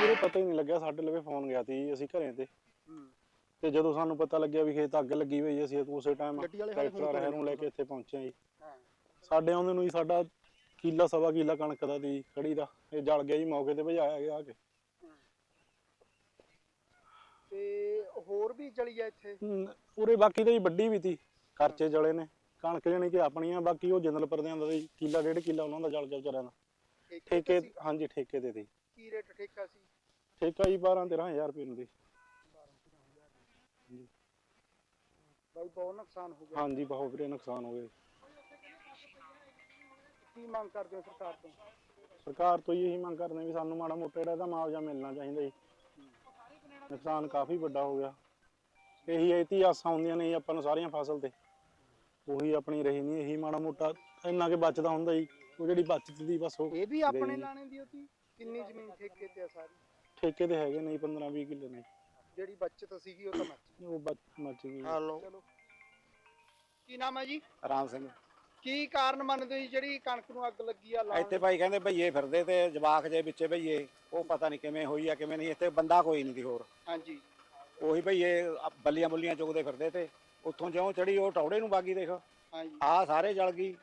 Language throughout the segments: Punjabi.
ਵੀਰੇ ਪਤਾ ਹੀ ਨਹੀਂ ਲੱਗਿਆ ਸਾਡੇ ਲਵੇ ਫੋਨ ਗਿਆ ਸੀ ਅਸੀਂ ਘਰੇ ਤੇ। ਤੇ ਜਦੋਂ ਸਾਨੂੰ ਪਤਾ ਲੱਗਿਆ ਵੀ ਖੇਤ ਅੱਗ ਲੱਗੀ ਹੋਈ ਹੈ, ਅਸੀਂ ਉਸੇ ਟਾਈਮ ਟਰੈਕਟਰ ਰਹਿ ਨੂੰ ਲੈ ਕੇ ਇੱਥੇ ਪਹੁੰਚੇ ਜੀ। ਸਾਡੇ ਆਉਂਦੇ ਨੂੰ ਹੀ ਸਾਡਾ ਕਿੱਲਾ ਸਵਾ ਕਿੱਲਾ ਕਣਕ ਦਾ ਦੀ ਖੜੀ ਦਾ। ਇਹ ਜਲ ਗਿਆ ਜੀ ਮੌਕੇ ਤੇ ਭਜਾਇਆ ਗਿਆ ਆ ਕੇ। ਤੇ ਹੋਰ ਵੀ ਜਲੀ ਆ ਇੱਥੇ? ਉਰੇ ਬਾਕੀ ਤਾਂ ਜੀ ਵੱਡੀ ਵੀ ਤੀ ਖਰਚੇ ਜਲੇ ਨੇ। ਕਣਕ ਜਾਣੀ ਕਿ ਆਪਣੀਆਂ ਬਾਕੀ ਉਹ ਜਿੰਦਲ ਪਰਦਿਆਂ ਦਾ ਕਿੱਲਾ ਡੇਢ ਕਿੱਲਾ ਉਹਨਾਂ ਦਾ ਜਲ ਗਿਆ ਵਿਚਾਰਿਆਂ ਦਾ ਠੇਕੇ ਸੀ? ਹਾਂਜੀ ਠੇਕੇ ਤੇ ਤੀ। ਕੀ ਰੇਟ ਠੇਕਾ ਸੀ? ਠੇਕਾ ਜੀ 12 13000 ਰੁਪਏ ਨੂੰ ਦੀ। ਬਾਈ ਬਹੁਤ ਨੁਕਸਾਨ ਹੋ ਗਿਆ। ਹਾਂਜੀ ਬਹੁਤ ਵੀਰੇ ਨੁਕਸਾਨ ਹੋ ਗਏ ਕੀ ਮੰਗ ਕਰਦੇ ਹੋ ਸਰਕਾਰ ਤੋਂ? ਸਰਕਾਰ ਤੋਂ ਹੀ ਇਹੀ ਮੰਗ ਕਰਦੇ ਵੀ ਸਾਨੂੰ ਮਾੜਾ ਮੋਟਾ ਜਿਹੜਾ ਇਹਦਾ ਮੁਆਵਜ਼ਾ ਮਿਲਣਾ ਚਾਹੀਦਾ ਜੀ। ਨੁਕਸਾਨ ਕਾਫੀ ਵੱਡਾ ਹੋ ਗਿਆ। ਇਹੀ ਇਤੀ ਆਸਾਂ ਹੁੰਦੀਆਂ ਨੇ ਆਪਾਂ ਨੂੰ ਸਾਰੀਆਂ ਫਸਲ ਤੇ। ਉਹੀ ਆਪਣੀ ਰਹੀ ਨਹੀਂ ਇਹੀ ਮਾੜਾ ਮੋਟਾ ਇੰਨਾ ਕੇ ਬਚਦਾ ਹੁੰਦਾ ਜੀ ਉਹ ਜਿਹੜੀ ਬਚਤ ਦੀ ਬਸ ਉਹ ਇਹ ਵੀ ਆਪਣੇ। ਲਾਣੇ ਦੀ ਹੋਤੀ ਕਿੰਨੀ ਜ਼ਮੀਨ ਠੇਕੇ ਤੇ ਆ ਸਾਰੀ? ਠੇਕੇ ਤੇ ਹੈਗੇ ਨਹੀਂ 15 20 ਕਿੱਲੇ ਨੇ। ਜਿਹੜੀ ਬੱਚਤ ਸੀਗੀ ਉਹ ਤਾਂ ਮੱਚ ਉਹ ਬਚ ਮੱਚ ਗਈ। ਚਲੋ। ਕੀ ਨਾਮ ਹੈ ਜੀ? ਰਾਮ ਸਿੰਘ। ਕੀ ਕਾਰਨ ਮੰਨਦੇ ਹੋ ਜੀ ਜਿਹੜੀ ਕਣਕ ਨੂੰ ਅੱਗ ਲੱਗੀ ਆ ਲਾਉਣ ਇੱਥੇ ਭਾਈ ਕਹਿੰਦੇ ਭਈਏ ਫਿਰਦੇ ਤੇ ਜਵਾਕ ਜੇ ਵਿੱਚੇ ਭਈਏ ਉਹ ਪਤਾ ਨਹੀਂ ਕਿਵੇਂ ਹੋਈ ਆ ਕਿਵੇਂ ਨਹੀਂ ਇੱਥੇ ਬੰਦਾ ਕੋਈ ਨਹੀਂ ਦੀ ਹੋਰ। ਹਾਂਜੀ। ਉਹੀ ਭਈਏ ਆ ਬੱਲੀਆਂ ਬੁੱਲੀਆਂ ਚੁਗਦੇ ਫਿਰਦੇ ਤੇ ਉੱਥੋਂ ਜਿਉਂ ਚੜੀ ਉਹ ਟੌੜੇ ਨੂੰ ਬਾਗੀ ਦੇਖ। ਹਾਂਜੀ। ਆ ਸਾਰੇ ਜਲ ਗਈ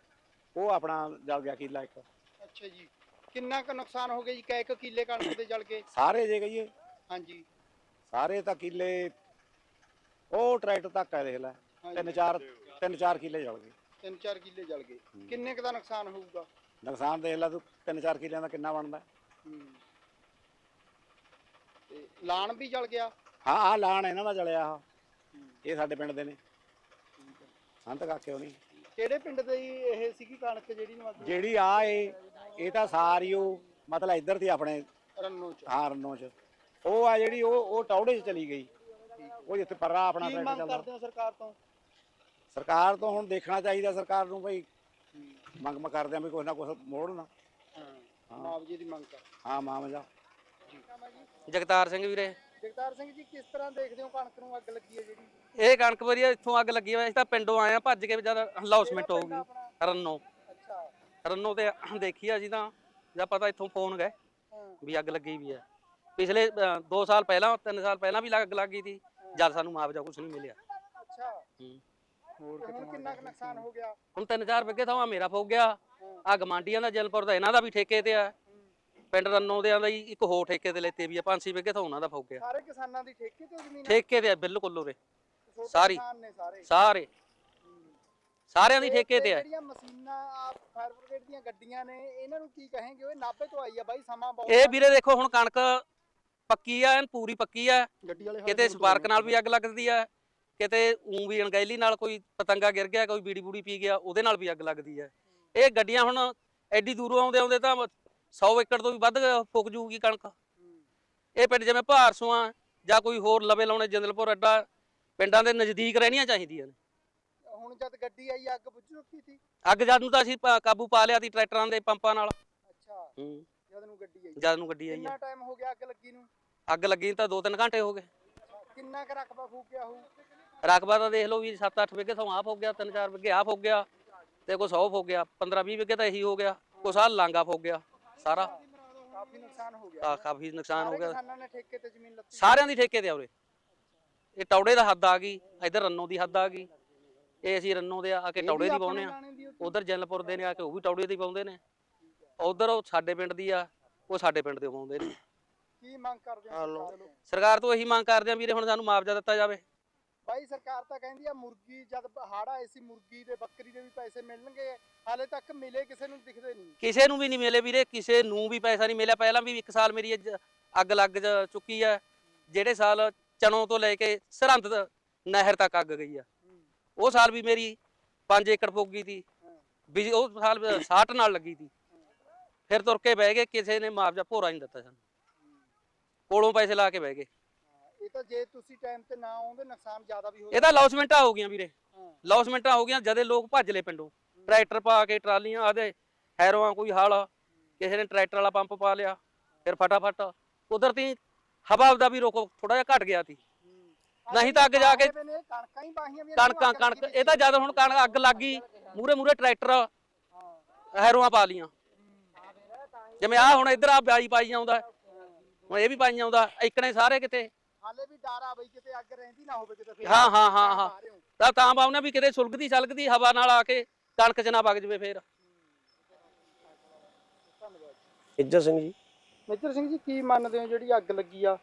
ਉਹ ਆਪਣਾ ਜਲ ਗਿਆ ਕਿੱਲਾ ਇੱਕ। ਅੱਛਾ ਜੀ। ਕਿੰਨਾ ਕੁ ਨੁਕਸਾਨ ਹੋ ਗਿਆ ਜੀ? ਕੈ ਕੁ ਕਿੱਲੇ ਕਣਕ ਦੇ ਜਲ ਗਏ ਸਾਰੇ ਜੇ ਕਹੀਏ। ਹਾਂਜੀ। ਸਾਰੇ ਤਾਂ ਕਿੱਲੇ ਉਹ ਟਰੈਕਟਰ ਤੱਕ ਆ ਦੇਖ ਲੈ। ਤਿੰਨ ਚਾਰ ਤਿੰਨ ਚਾਰ ਕਿੱਲੇ ਜਲ ਗਏ। ਤਿੰਨ ਚਾਰ ਕਿੱਲੇ ਜਲ ਗਏ। ਕਿੰਨੇ ਕੁ ਦਾ ਨੁਕਸਾਨ ਹੋਊਗਾ? ਨੁਕਸਾਨ ਦੇਖ ਲੈ ਤੂੰ ਤਿੰਨ ਚਾਰ ਕਿੱਲਿਆਂ ਦਾ ਕਿੰਨਾ ਬਣਦਾ। ਹੂੰ। ਤੇ ਲਾਣ ਵੀ ਜਲ ਗਿਆ? ਹਾਂ ਆ ਲਾਣ ਇਹਨਾਂ ਦਾ ਜਲਿਆ ਆ। ਇਹ ਸਾਡੇ ਪਿੰਡ ਦੇ ਨੇ। ਸੰਤ ਕਾਕੇ ਹੋਣੀ। ਕਿਹੜੇ ਪਿੰਡ ਦੇ ਜੀ? ਇਹ ਸੀਗੀ ਕਣਕ ਜਿਹੜੀ ਨੂੰ ਅੱਗ ਜਿਹੜੀ ਆ ਇਹ ਇਹ ਤਾਂ ਸਾਰੀ ਉਹ ਮਤਲਬ ਇੱਧਰ ਦੀ ਆਪਣੇ ਰੰਨੋ ਚ। ਹਾਂ ਰੰਨੋ ਚ। ਉਹ ਆ ਜਿਹੜੀ ਉਹ ਉਹ ਟੌੜੇ ਚ ਚਲੀ ਗਈ। ਉਹ ਜਿੱਥੇ ਪਰਰਾ ਆਪਣਾ ਕੀ ਮੰਗ ਚੱਲਦਾ। ਕਰਦੇ ਹੋ ਸਰਕਾਰ ਤੋਂ? ਸਰਕਾਰ ਤੋਂ ਹੁਣ ਦੇਖਣਾ ਚਾਹੀਦਾ ਸਰਕਾਰ ਨੂੰ ਭਈ ਮੰਗ ਮ ਕਰਦੇ ਆ ਵੀ ਕੁਛ ਨਾ ਕੁਛ ਮੋੜਨ ਹਾਂ। ਮੁਆਵਜ਼ੇ ਦੀ ਮੰਗ ਕਰ। ਹਾਂ ਮਾਮਲਾ ਜਗਤਾਰ ਸਿੰਘ ਵੀਰੇ। ਜਗਤਾਰ ਸਿੰਘ ਜੀ ਕਿਸ ਤਰ੍ਹਾਂ ਦੇਖਦੇ ਹੋ ਕਣਕ ਨੂੰ ਅੱਗ ਲੱਗੀ ਹੈ ਜਿਹੜੀ? ਇਹ ਕਣਕ ਵਧੀਆ ਇੱਥੋਂ ਅੱਗ ਲੱਗੀ ਹੋਈ ਅਸੀਂ ਤਾਂ ਪਿੰਡੋਂ ਆਏ ਆ ਭੱਜ ਕੇ ਜਦ ਹਲਾਉਸਮੈਂਟ ਹੋ ਗਈ? ਰੰਨੋ। ਅੱਛਾ। ਰੰਨੋ ਤੇ ਦੇਖੀ ਅਸੀਂ ਤਾਂ ਜਦ ਪਤਾ ਇੱਥੋਂ ਫੋਨ ਗਏ ਵੀ ਅੱਗ ਲੱਗੀ ਵੀ ਹੈ। ਪਿਛਲੇ 2 ਸਾਲ ਪਹਿਲਾਂ 3 ਸਾਲ ਪਹਿਲਾਂ ਵੀ ਅੱਗ ਲੱਗੀ ਸੀ ਜਦ ਸਾਨੂੰ ਮੁਆਵਜ਼ਾ ਕੁਝ ਨਹੀਂ ਮਿਲਿਆ। ਅੱਛਾ। ਹੂੰ। ਹੋਰ ਹੁਣ ਕਿੰਨਾ ਕੁ ਨੁਕਸਾਨ ਹੋ ਗਿਆ? ਹੁਣ 3-4 ਵਿਗੇ ਥਾਂ ਮੇਰਾ ਫੁੱਕ ਗਿਆ ਆ ਗਮਾਂਡੀਆਂ ਦਾ ਜਲਪੁਰ ਦਾ ਇਹਨਾਂ ਦਾ ਵੀ ਠੇਕੇ ਤੇ ਆ। ਪਿੰਡ ਰੰਨੋ ਦੇ ਹੀ ਇੱਕ ਹੋਰ ਠੇਕੇ ਤੇ ਲੈਤੇ ਵੀ ਆ 5-6 ਵਿਗੇ ਥਾਂ ਉਹਨਾਂ ਦਾ ਫੁੱਕ ਗਿਆ। ਸਾਰੇ ਕਿਸਾਨਾਂ ਦੀ ਠੇਕੇ ਤੇ ਜ਼ਮੀਨ ਹੈ? ਠੇਕੇ ਤੇ ਆ ਬਿਲਕੁਲ ਉਰੇ। ਛੋਟੇ ਸਾਰੀ। ਕਿਸਾਨ ਨੇ ਸਾਰੇ। ਸਾਰੇ। ਸਾਰਿਆਂ ਦੀ ਤੇ- ਠੇਕੇ ਤੇ ਤੇ ਆ। ਜਿਹੜੀਆਂ ਮਸ਼ੀਨਾਂ ਆ ਫਾਇਰ ਬ੍ਰਿਗੇਡ ਦੀਆਂ ਗੱਡੀਆਂ ਨੇ ਇਹਨਾਂ ਨੂੰ ਕੀ ਕਹਾਂਗੇ? ਉਹ ਨਾਭੇ ਤੋਂ ਆਈ ਆ ਬਾਈ ਸਮਾਂ ਬਹੁਤ ਇਹ ਵੀਰੇ ਦੇਖੋ ਹੁਣ ਕਣਕ ਪੱਕੀ ਆ ਐਨ ਪੂਰੀ ਪੱਕੀ ਆ। ਗੱਡੀ ਵਾਲੇ ਕਿਤੇ ਸਪਾਰਕ ਨਾਲ ਵੀ ਅੱਗ ਲੱਗਦੀ ਆ ਕਿਤੇ ਊਂ ਵੀ ਅਣਗਹਿਲੀ ਨਾਲ ਕੋਈ ਪਤੰਗਾ ਗਿਰ ਗਿਆ ਕੋਈ ਬੀੜੀ ਬੂੜੀ ਪੀ ਗਿਆ ਉਹਦੇ ਨਾਲ ਵੀ ਅੱਗ ਲੱਗਦੀ ਆ। ਇਹ ਗੱਡੀਆਂ ਹੁਣ ਐਡੀ ਦੂਰੋਂ ਆਉਂਦੇ ਆਉਂਦੇ ਤਾਂ 100 ਏਕੜ ਤੋਂ ਵੀ ਵੱਧ ਫੁੱਕ ਜੂਗੀ ਕਣਕ। ਇਹ ਪਿੰਡ ਜਿਵੇਂ ਭਾਰਸੋਂ ਆ ਜਾਂ ਕੋਈ ਹੋਰ ਲਵੇ ਲਾਉਣੇ ਜੰਦਲਪੁਰ ਅੱਡਾ ਪਿੰਡਾਂ ਦੇ ਨਜ਼ਦੀਕ ਰਹਿਣੀਆਂ ਚਾਹੀਦੀਆਂ ਨੇ। ਹੁਣ ਜਦ ਗੱਡੀ ਆਈ ਅੱਗ ਬੁੱਝ ਚੁੱਕੀ ਸੀ? ਅੱਗ ਜਦ ਨੂੰ ਤਾਂ ਅਸੀਂ ਪਾ- ਕਾਬੂ ਪਾ ਲਿਆ ਸੀ ਟਰੈਕਟਰਾਂ ਦੇ ਪੰਪਾਂ ਨਾਲ। ਅੱਛਾ। ਹੂੰ। ਜਦ ਨੂੰ ਗੱਡੀ ਆਈ। ਜਦ ਨੂੰ ਗੱਡੀ ਆਈ ਆ। ਕਿੰਨਾ ਟਾਈਮ ਹੋ ਗਿਆ ਅੱਗ ਲੱਗੀ ਨੂੰ? ਅੱਗ ਲੱਗੀ ਤਾਂ 2-3 ਘੰਟੇ ਹੋ ਗਏ। ਕਿੰਨਾ ਕੁ ਰਕਬਾ ਫੂਕਿਆ ਹੋਊ? ਰਕਬਾ ਤਾਂ ਦੇਖ ਲਓ ਵੀ 7-8 ਵਿਗੇ ਤੋਂ ਆਪ ਹੋ ਗਿਆ 3-4 ਵਿਗੇ ਆਪ ਹੋ ਗਿਆ ਤੇ ਕੁਛ ਉਹ ਹੋ ਗਿਆ 15-20 ਵਿਗੇ ਤਾਂ ਇਹੀ ਹੋ ਗਿਆ ਕੁਛ ਆ ਲਾਂਗਾ ਹੋ ਗਿਆ। ਸਾਰਾ। ਕਾਫੀ ਨੁਕਸਾਨ ਹੋ ਗਿਆ। ਤਾਂ ਕਾਫੀ ਨੁਕਸਾਨ ਹੋ ਗਿਆ। ਕਿਸਾਨਾਂ ਨੇ ਠੇਕੇ ਤੇ ਜ਼ਮੀਨ ਲੱਤੀ। ਸਾਰਿਆਂ ਦੀ ਠੇਕੇ ਤੇ ਆ ਉਰੇ। ਇਹ ਟੌੜੇ ਦਾ ਹੱਦ ਆ ਗਈ ਇਧਰ ਰੰਨੋ ਦੀ ਹੱਦ ਆ ਗਈ। ਇਹ ਅਸੀਂ ਰੰਨੋ ਦੇ ਆ ਕੇ ਟੌੜੇ ਦੀ ਪਾਉਨੇ ਆ? ਉਧਰ ਜੈਲਪੁਰ ਦੇ ਨੇ ਆ ਕੇ ਉਹ ਵੀ ਟੌੜੇ ਦੀ ਪਾਉਂਦੇ ਨੇ। ਉਧਰ ਉਹ ਸਾਡੇ ਪਿੰਡ ਦੀ ਆ ਉਹ ਸਾਡੇ ਪਿੰਡ ਦੇ ਪਾਉਂਦੇ ਨੇ। ਕੀ ਮੰਗ ਕਰਦੇ ਹੋ ਸਰਕਾਰ ਤੋਂ? ਸਰਕਾਰ ਤੋਂ ਇਹੀ ਮੰਗ ਕਰਦੇ ਆ ਵੀਰੇ ਹੁਣ ਸਾਨੂੰ ਮੁਆਵਜ਼ਾ ਦਿੱਤਾ ਜਾਵੇ। ਬਾਈ ਸਰਕਾਰ ਤਾਂ ਕਹਿੰਦੀ ਆ ਮੁਰਗੀ ਜਦ ਹੜ ਆਏ ਸੀ, ਮੁਰਗੀ ਦੇ ਬੱਕਰੀ ਦੇ ਵੀ ਪੈਸੇ ਮਿਲਣਗੇ, ਹਾਲੇ ਤੱਕ ਮਿਲੇ ਕਿਸੇ ਨੂੰ ਦਿਖਦੇ ਨਹੀਂ। ਕਿਸੇ ਨੂੰ ਵੀ ਨਹੀਂ ਮਿਲੇ ਵੀਰੇ, ਕਿਸੇ ਨੂੰ ਵੀ ਪੈਸਾ ਨਹੀਂ ਮਿਲਿਆ। ਪਹਿਲਾਂ ਵੀ ਇੱਕ ਸਾਲ ਮੇਰੀ ਅੱਗ ਲੱਗ ਜ- ਚੁੱਕੀ ਆ। ਜਿਹੜੇ ਸਾਲ ਚਨੋਂ ਤੋਂ ਲੈ ਕੇ ਸਰਹੰਦ ਨਹਿਰ ਤੱਕ ਅੱਗ ਗਈ ਆ। ਉਹ ਸਾਲ ਵੀ ਮੇਰੀ 5 ਏਕੜ ਫੁੱਕ ਗਈ ਸੀ ਵੀ ਉਹ ਸਾਲ 60 ਨਾਲ ਲੱਗੀ ਸੀ ਫਿਰ ਤੁਰ ਕੇ ਬਹਿ ਗਏ, ਕਿਸੇ ਨੇ ਮੁਆਵਜ਼ਾ ਭੋਰਾ ਨਹੀਂ ਦਿੱਤਾ ਸਾਨੂੰ। ਕੋਲੋਂ ਪੈਸੇ ਲਾ ਕੇ ਬਹਿ ਗਏ। ਇਹ ਤਾਂ ਜੇ ਤੁਸੀਂ ਟਾਈਮ ਤੇ ਨਾ ਆਉਂਦੇ ਨੁਕਸਾਨ ਜ਼ਿਆਦਾ ਵੀ ਹੋ ਇਹ ਤਾਂ ਲੌਸਮੈਂਟਾਂ ਹੋ ਗਈਆਂ ਵੀਰੇ। ਲੌਸਮੈਂਟਾਂ ਹੋ ਗਈਆਂ ਜਦੇ ਲੋਕ ਭੱਜ ਲਏ ਪਿੰਡੋਂ। ਟਰੈਕਟਰ ਪਾ ਕੇ ਟਰਾਲੀਆਂ ਆਦੇ ਹੈਰੋਆਂ ਕੋਈ ਹਾਲ ਕਿਸੇ ਨੇ ਟਰੈਕਟਰ ਵਾਲਾ ਪੰਪ ਪਾ ਲਿਆ ਫਿਰ ਫਟਾਫਟ ਕੁਦਰਤੀ ਹਵਾ ਦਾ ਵੀ ਰੋਕੋ ਥੋੜਾ ਜਿਹਾ ਘਟ ਗਿਆ ਸੀ। ਨਹੀਂ ਤਾਂ ਅੱਗੇ ਜਾ ਕੇ ਨੇ ਕਣਕਾਂ ਹੀ ਬਾਹੀਆਂ ਵੀ ਨੂੰ ਕਣਕਾਂ ਕਣਕ ਇਹ ਤਾਂ ਜਦ ਹੁਣ ਕਣਕ ਅੱਗ ਲੱਗ ਗਈ ਮੂਰੇ ਮੂਰੇ ਟਰੈਕਟਰ ਹੈਰੋਆਂ ਪਾ ਲੀਆਂ ਜਿਵੇਂ ਆ ਹੁਣ ਇੱਧਰ ਆ ਬਿਆਈ ਪਾਈ ਆਉਂਦਾ ਹੁਣ ਇਹ ਵੀ ਪਾਈ ਆਉਂਦਾ ਇਕਣੇ ਸਾਰੇ ਕਿਤੇ। ਹਾਲੇ ਵੀ ਡਰ ਆ ਬਈ ਕਿਤੇ ਅੱਗ ਰਹਿੰਦੀ ਨਾ ਹੋਵੇ ਕਿਤੇ ਫੇਰ। ਹਾਂ, ਹਾਂ, ਹਾਂ, ਹਾਂ। ਤਾਂ ਤਾਂ ਬਾਉਨੇ ਵੀ ਕਿਤੇ ਸੁਲਗਦੀ ਸਲਗਦੀ ਹਵਾ ਨਾਲ ਆ ਕੇ ਕਣਕ ਚ ਨਾ ਵਗ ਜਵੇ ਫੇਰ। ਇੱਜਰ ਸਿੰਘ ਜੀ। ਮੇਜਰ ਸਿੰਘ ਜੀ ਕੀ ਮੰਨਦੇ ਹੋ ਜਿਹੜੀ ਅੱਗ ਲੱਗੀ ਆ?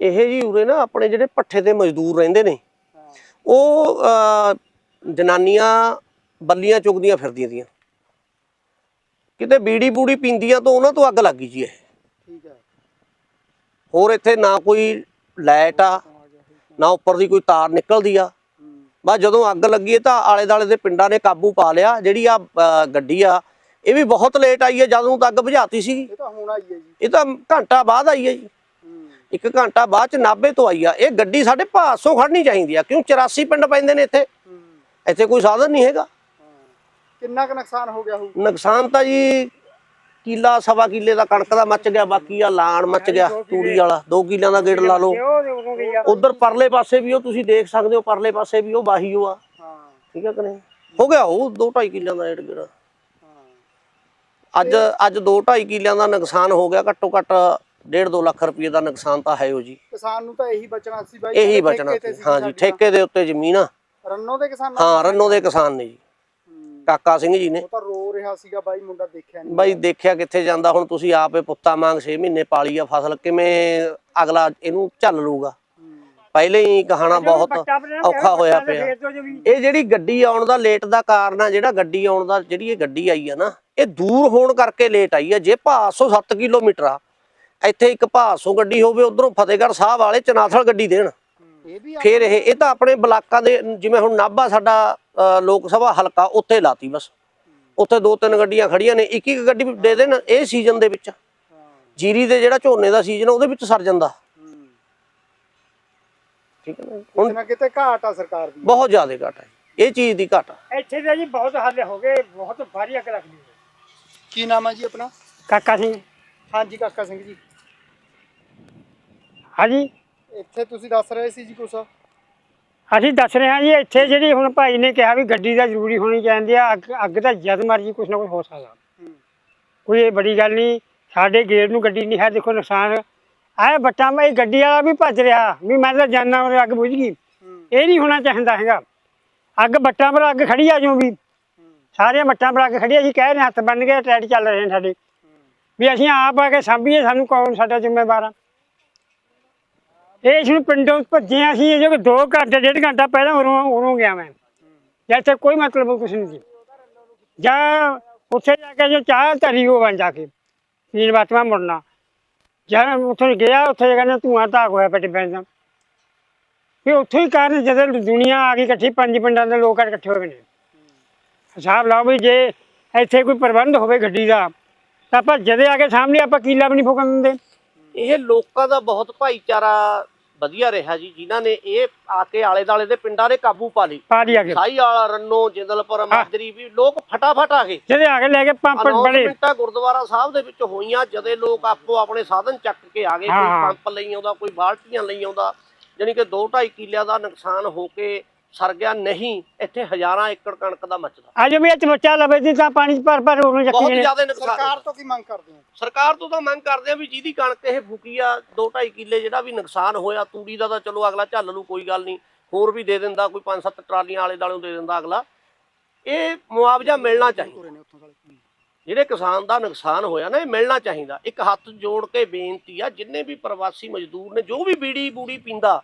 ਇਹ ਜੀ ਉਰੇ ਨਾ ਆਪਣੇ ਜਿਹੜੇ ਪੱਠੇ ਤੇ ਮਜ਼ਦੂਰ ਰਹਿੰਦੇ ਨੇ ਉਹ ਅਹ, ਜਨਾਨੀਆਂ ਬੱਲੀਆਂ ਚੁਗਦੀਆਂ ਫਿਰਦੀਆਂ ਦੀਆਂ ਕਿਤੇ ਬੀੜੀ ਬੂੜੀ ਪੀਂਦੀਆਂ ਤਾਂ ਉਹਨਾਂ ਤੋਂ ਅੱਗ ਲੱਗ ਗਈ ਜੀ ਇਹ। ਠੀਕ ਹੈ। ਹੋਰ ਇੱਥੇ ਨਾ ਕੋਈ ਲਾਈਟ ਆ ਨਾ ਉੱਪਰ ਦੀ ਕੋਈ ਤਾਰ ਨਿਕਲਦੀ ਆ। ਬਸ ਜਦੋਂ ਅੱਗ ਲੱਗੀ ਤਾਂ ਆਲੇ ਦਾਲੇ ਦੇ ਪਿੰਡਾਂ ਨੇ ਕਾਬੂ ਪਾ ਲਿਆ ਜਿਹੜੀ ਆ ਗੱਡੀ ਆ ਇਹ ਵੀ ਬਹੁਤ ਲੇਟ ਆਈ ਹੈ ਜਦੋਂ ਤੱਕ ਬੁਝਾਤੀ ਸੀ। ਇਹ ਤਾਂ ਹੁਣ ਆਈ ਹੈ ਜੀ। ਇਹ ਤਾਂ ਘੰਟਾ ਬਾਅਦ ਆਈ ਹੈ ਜੀ। ਇੱਕ ਘੰਟਾ ਬਾਅਦ ਚ ਨਾਭੇ ਤੋਂ ਆਈ ਆ। ਇਹ ਗੱਡੀ ਸਾਡੇ ਭਾਸੋਂ ਖੜਨੀ ਚਾਹੀਦੀ ਆ ਕਿਉਂ 84 ਪਿੰਡ ਪੈਂਦੇ ਨੇ ਇੱਥੇ? ਇੱਥੇ ਕੋਈ ਸਾਧਨ ਨਹੀਂ ਹੈਗਾ। ਕਿੰਨਾ ਕੁ ਨੁਕਸਾਨ ਹੋ ਗਿਆ ਹੋਊ ਨੁਕਸਾਨ ਤਾਂ ਜੀ ਕਿੱਲਾ ਸਵਾ ਕਿੱਲੇ ਦਾ ਕਣਕ ਦਾ ਮੱਚ ਗਿਆ ਬਾਕੀ ਆ ਲਾਣ ਮੱਚ ਗਿਆ ਤੂੜੀ ਵਾਲਾ 2 ਕਿੱਲਿਆਂ ਦਾ ਗੇੜ ਲਾ ਲਓ। ਉਧਰ ਪਰਲੇ ਪਾਸੇ ਵੀ ਉਹ ਤੁਸੀਂ ਦੇਖ ਸਕਦੇ ਹੋ ਪਰਲੇ ਪਾਸੇ ਵੀ ਉਹ ਬਾਹੀ ਉਹ ਆ। ਹਾਂ। ਠੀਕ ਹੈ ਕਿ ਨਹੀਂ? ਹੋ ਗਿਆ ਉਹ 2 2.5 ਕਿੱਲਿਆਂ ਦਾ ਗੇੜ। ਹਾਂ। ਅੱਜ ਅੱਜ 2 2.5 ਕਿੱਲਿਆਂ ਦਾ ਨੁਕਸਾਨ ਹੋ ਗਿਆ ਘੱਟੋ ਘੱਟ 1.5 2 ਲੱਖ ਰੁਪਏ ਦਾ ਨੁਕਸਾਨ ਤਾਂ ਹੈ ਉਹ ਜੀ। ਕਿਸਾਨ ਨੂੰ ਤਾਂ ਇਹੀ ਬਚਣਾ ਸੀ ਬਾਈ ਇਹੀ ਬਚਣਾ ਹਾਂ ਜੀ। ਠੇਕੇ ਦੇ ਉੱਤੇ ਜ਼ਮੀਨ ਆ। ਰੰਨੋ ਦੇ ਕਿਸਾਨ ਹਾਂ ਰੰਨੋ ਦੇ ਕਿਸਾਨ ਨੇ ਜੀ। ਹੂੰ। ਕਾਕਾ ਸਿੰਘ ਜੀ ਨੇ। ਉਹ ਤਾਂ ਰੋ ਰਿਹਾ ਸੀਗਾ ਬਾਈ ਮੁੰਡਾ ਦੇਖਿਆ ਨਹੀਂ। ਬਾਈ ਦੇਖਿਆ ਕਿੱਥੇ ਜਾਂਦਾ ਹੁਣ ਤੁਸੀਂ ਆਪੇ ਪੁੱਤਾ ਮੰਗ 6 ਮਹੀਨੇ ਪਾਲੀ ਆ ਫਸਲ ਕਿਵੇਂ ਅਗਲਾ ਇਹਨੂੰ ਝੱਲ ਲੂਗਾ। ਪਹਿਲੇ ਹੀ ਕਹਾਣਾ ਬਹੁਤ ਔਖਾ ਹੋਇਆ ਪਿਆ। ਇਹ ਜਿਹੜੀ ਗੱਡੀ ਆਉਣ ਦਾ ਲੇਟ ਦਾ ਕਾਰਨ ਆ ਜਿਹੜਾ ਗੱਡੀ ਆਉਣ ਦਾ ਜਿਹੜੀ ਇਹ ਗੱਡੀ ਆਈ ਆ ਨਾ ਇਹ ਦੂਰ ਹੋਣ ਕਰਕੇ ਲੇਟ ਆਈ ਆ। ਜੇ ਭਾਸੋਂ 7 ਕਿਲੋਮੀਟਰ ਆ ਇੱਥੇ ਇੱਕ ਭਾਸੋਂ ਗੱਡੀ ਹੋਵੇ ਉਧਰੋਂ ਫਤਿਹਗੜ੍ਹ ਸਾਹਿਬ ਵਾਲੇ ਚਨਾਥਲ ਗੱਡੀ ਦੇਣ। ਇਹ ਵੀ ਫਿਰ ਇਹ ਇਹ ਤਾਂ ਆਪਣੇ ਬਲਾਕਾਂ ਦੇ ਜਿਵੇਂ ਹੁਣ ਨਾਭਾ ਸਾਡਾ ਲੋਕ ਸਭਾ ਹਲਕਾ ਉੱਥੇ ਲਾਤੀ ਬਸ। ਉੱਥੇ ਦੋ ਤਿੰਨ ਗੱਡੀਆਂ ਖੜੀਆਂ ਨੇ ਇੱਕ ਇੱਕ ਗੱਡੀ ਦੇ ਦੇਣ ਇਹ ਸੀਜ਼ਨ ਦੇ ਵਿੱਚ। ਜੀਰੀ ਦੇ ਜਿਹੜਾ ਝੋਨੇ ਦਾ ਸੀਜ਼ਨ ਉਹਦੇ ਵਿੱਚ ਸਰ ਜਾਂਦਾ। ਠੀਕ ਹੈ ਨਾ? ਕਿਤੇ ਹੁਣ ਕਿਤੇ ਘਾਟ ਆ ਸਰਕਾਰ ਦੀ। ਬਹੁਤ ਜ਼ਿਆਦਾ ਘਾਟਾ ਹੈ ਇਹ ਚੀਜ਼ ਦੀ ਘਾਟਾ ਇੱਥੇ ਤਾਂ ਜੀ ਬਹੁਤ ਹੱਲ ਹੋ ਗਏ ਬਹੁਤ ਭਾਰੀ ਅੱਗ ਲੱਗਦੀ ਹੈ ਕੀ ਨਾਮ ਹੈ ਜੀ ਆਪਣਾ? ਕਾਕਾ ਸਿੰਘ। ਹਾਂਜੀ ਕਾਕਾ ਸਿੰਘ ਜੀ। ਹਾਂਜੀ। ਇੱਥੇ ਤੁਸੀਂ ਦੱਸ ਰਹੇ ਸੀ ਜੀ ਕੁਛ। ਅਸੀਂ ਦੱਸ ਰਹੇ ਹਾਂ ਜੀ ਇੱਥੇ ਜਿਹੜੀ ਹੁਣ ਭਾਈ ਨੇ ਕਿਹਾ ਵੀ ਗੱਡੀ ਦਾ ਜ਼ਰੂਰੀ ਹੋਣੀ ਚਾਹੀਦੀ ਆ ਅੱਗ ਅੱਗ ਤਾਂ ਜਦ ਮਰਜ਼ੀ ਕੁਛ ਨਾ ਕੁਛ ਹੋ ਸਕਦਾ। ਕੋਈ ਇਹ ਬੜੀ ਗੱਲ ਨਹੀਂ ਸਾਡੇ ਗੇਟ ਨੂੰ ਗੱਡੀ ਨਹੀਂ ਹੈ ਦੇਖੋ ਨੁਕਸਾਨ। ਆਏ ਬੱਟਾ ਮੈਂ ਗੱਡੀ ਵਾਲਾ ਵੀ ਭੱਜ ਰਿਹਾ ਵੀ ਮੈਂ ਤਾਂ ਜਾਨਾ ਉਹ ਅੱਗ ਬੁਝ ਗਈ। ਇਹ ਨਹੀਂ ਹੋਣਾ ਚਾਹੀਦਾ ਹੈਗਾ। ਅੱਗ ਬੱਟਾਂ ਪਰ ਅੱਗ ਖੜੀ ਆ ਜੋ ਵੀ। ਸਾਰੇ ਬੱਟਾਂ ਪਰ ਅੱਗ ਖੜੀ ਆ ਜੀ ਕਹਿ ਰਹੇ ਹੱਥ ਬੰਨ ਕੇ ਟਰੈਕ ਚੱਲ ਰਹੇ ਨੇ ਸਾਡੇ। ਵੀ ਅਸੀਂ ਆਪ ਆ ਕੇ ਸਾਂਭੀਏ ਸਾਨੂੰ ਕੌਣ ਸਾਡਾ ਜ਼ਿੰਮੇਵਾਰ ਆ? ਇਸ ਨੂੰ ਪਿੰਡੋਂ ਭੱਜੇ ਹਾਂ ਜੋ ਕਿ 2 ਘੰਟੇ ਡੇਢ ਘੰਟਾ ਪਹਿਲਾਂ ਉਰੋਂ ਉਰੋਂ ਗਿਆ ਮੈਂ। ਜਦ ਕੋਈ ਮਤਲਬ ਕੁਛ ਨਹੀਂ ਸੀ। ਜਾਂ ਉੱਥੇ ਜਾ ਕੇ ਜੋ ਚਾਹ ਧਰੀ ਉਹ ਬਣ ਜਾ ਕੇ, ਪੀਣ ਵਾਸਤੇ ਮੈਂ ਮੁੜਨਾ। ਜਦ ਉੱਥੇ ਗਿਆ, ਉੱਥੇ ਕਹਿੰਦਾ ਧੂਆਂ ਧਾਕ ਹੋਇਆ ਪਿੱਟ ਪੈਂਦਾ ਵੀ ਉੱਥੇ ਹੀ ਕਾਰਨ ਜਦੋਂ ਦੁਨੀਆ ਆ ਗਈ ਇਕੱਠੀ, ਪੰਜ ਪਿੰਡਾਂ ਦੇ ਲੋਕ ਇਕੱਠੇ ਹੋ ਗਏ ਨੇ। ਹਿਸਾਬ ਲਾਓ ਵੀ ਜੇ ਇੱਥੇ ਕੋਈ ਪ੍ਰਬੰਧ ਹੋਵੇ ਗੱਡੀ ਦਾ, ਤਾਂ ਆਪਾਂ ਜਦੇ ਆ ਕੇ ਸਾਹਮਣੇ ਆਪਾਂ ਕੀਲਾ ਵੀ ਨਹੀਂ ਫੁਕਣ ਦਿੰਦੇ। ਇਹ ਲੋਕਾਂ ਦਾ ਬਹੁਤ ਭਾਈਚਾਰਾ ਵਧੀਆ ਰਿਹਾ ਜੀ ਜਿਨ੍ਹਾਂ ਨੇ ਇਹ ਆ ਕੇ ਆਲੇ ਦਾਲੇ ਦੇ ਪਿੰਡਾਂ ਦੇ ਕਾਬੂ ਪਾ ਲਈ ਪਾ ਦੀ ਆ ਕੇ। ਸਾਈ ਵਾਲਾ ਰੰਨੋ ਜਿੰਦਲਪੁਰ ਮਾਜਰੀ ਵੀ ਲੋਕ ਫਟਾਫਟ ਆ ਗਏ। ਜਦੇ ਆ ਕੇ ਲੈ ਕੇ ਪੰਪ ਬੜੇ ਅਨਾਉਂਸਮੈਂਟਾਂ ਗੁਰਦੁਆਰਾ ਸਾਹਿਬ ਦੇ ਵਿੱਚ ਹੋਈਆਂ ਜਦੇ ਲੋਕ ਆਪੋ ਆਪਣੇ ਸਾਧਨ ਚੱਕ ਕੇ ਆ ਗਏ ਕੋਈ। ਪੰਪ ਲਈ ਆਉਂਦਾ ਕੋਈ ਬਾਲਟੀਆਂ ਲਈ ਆਉਂਦਾ ਜਾਣੀ ਕਿ 2.5 ਕਿੱਲਿਆਂ ਦਾ ਨੁਕਸਾਨ ਹੋ ਕੇ ਸਰ ਗਿਆ ਨਹੀਂ ਇੱਥੇ ਹਜ਼ਾਰਾਂ ਏਕੜ ਕਣਕ ਦਾ ਮੱਚਦਾ ਅੱਜ ਵੀ ਇਹ ਚਮਚਾ ਲਵੇ ਦੀ ਤਾਂ ਪਾਣੀ 'ਚ ਭਰ ਭਰ ਉਹਨੂੰ ਬਹੁਤ ਚੱਕੀ ਨੇ ਜ਼ਿਆਦਾ ਨੁਕਸਾਨ। ਸਰਕਾਰ ਤੋਂ ਕੀ ਮੰਗ ਕਰਦੇ ਹੋ? ਸਰਕਾਰ ਤੋਂ ਤਾਂ ਮੰਗ ਕਰਦੇ ਆ ਵੀ ਜਿਹਦੀ ਕਣਕ ਇਹ ਫੁਕੀ ਆ 2.5 ਕਿੱਲੇ ਜਿਹੜਾ ਵੀ ਨੁਕਸਾਨ ਹੋਇਆ ਤੂੜੀ ਦਾ ਤਾਂ ਚਲੋ ਅਗਲਾ ਝੱਲ ਲੂ ਕੋਈ ਗੱਲ ਨਹੀਂ। ਹੋਰ ਵੀ ਦੇ ਦਿੰਦਾ ਕੋਈ 5-7 ਟਰਾਲੀਆਂ ਆਲੇ ਦਾਲੇ ਦੇ ਦਿੰਦਾ ਅਗਲਾ। ਇਹ ਮੁਆਵਜ਼ਾ ਮਿਲਣਾ ਚਾਹੀਦਾ। ਵਾਲੇ? ਜਿਹੜੇ ਕਿਸਾਨ ਦਾ ਨੁਕਸਾਨ ਹੋਇਆ ਨਾ ਇਹ ਮਿਲਣਾ ਚਾਹੀਦਾ। ਇੱਕ ਹੱਥ ਜੋੜ ਕੇ ਬੇਨਤੀ ਆ ਜਿੰਨੇ ਵੀ ਪ੍ਰਵਾਸੀ ਮਜ਼ਦੂਰ ਨੇ ਜੋ ਵੀ ਬੀੜੀ ਬੂੜੀ ਪੀਂਦਾ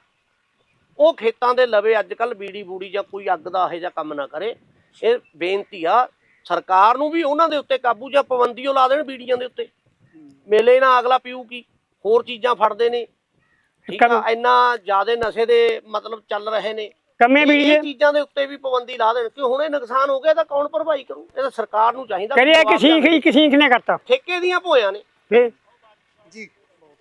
ਉਹ ਖੇਤਾਂ ਦੇ ਲਵੇ ਅੱਜ ਕੱਲ ਬੀੜੀ ਬੂੜੀ ਜਾਂ ਕੋਈ ਅੱਗ ਦਾ ਇਹੋ ਜਿਹਾ ਕੰਮ ਨਾ ਕਰੇ। ਇਹ ਬੇਨਤੀ ਆ ਸਰਕਾਰ ਨੂੰ ਵੀ ਉਹਨਾਂ ਦੇ ਉੱਤੇ ਕਾਬੂ ਜਾਂ ਪਾਬੰਦੀ ਲਾ ਦੇਣ ਬੀੜੀਆਂ ਦੇ ਉੱਤੇ। ਮੇਲੇ ਨਾ ਅਗਲਾ ਪੀਊ ਕੀ ਹੋਰ ਚੀਜ਼ਾਂ ਫੜਦੇ ਨੇ। ਠੀਕ ਆ ਇੰਨਾ ਜ਼ਿਆਦਾ ਨਸ਼ੇ ਦੇ ਮਤਲਬ ਚੱਲ ਰਹੇ ਨੇ। ਕੰਮੇ ਵੀ ਇਹ ਚੀਜ਼ਾਂ ਦੇ ਉੱਤੇ ਵੀ ਪਾਬੰਦੀ ਲਾ ਦੇਣ। ਕਿ ਹੁਣ ਇਹ ਨੁਕਸਾਨ ਹੋ ਗਿਆ ਤਾਂ ਕੌਣ ਭਰਪਾਈ ਕਰੂ? ਇਹ ਤਾਂ ਸਰਕਾਰ ਨੂੰ ਚਾਹੀਦਾ ਕਰਿਆ ਕਿ ਸੀਖ ਇੱਕ ਸੀਖ ਨੇ ਕਰਤਾ। ਠੇਕੇ ਦੀਆਂ ਭੋਇਆਂ ਨੇ। ਜੀ।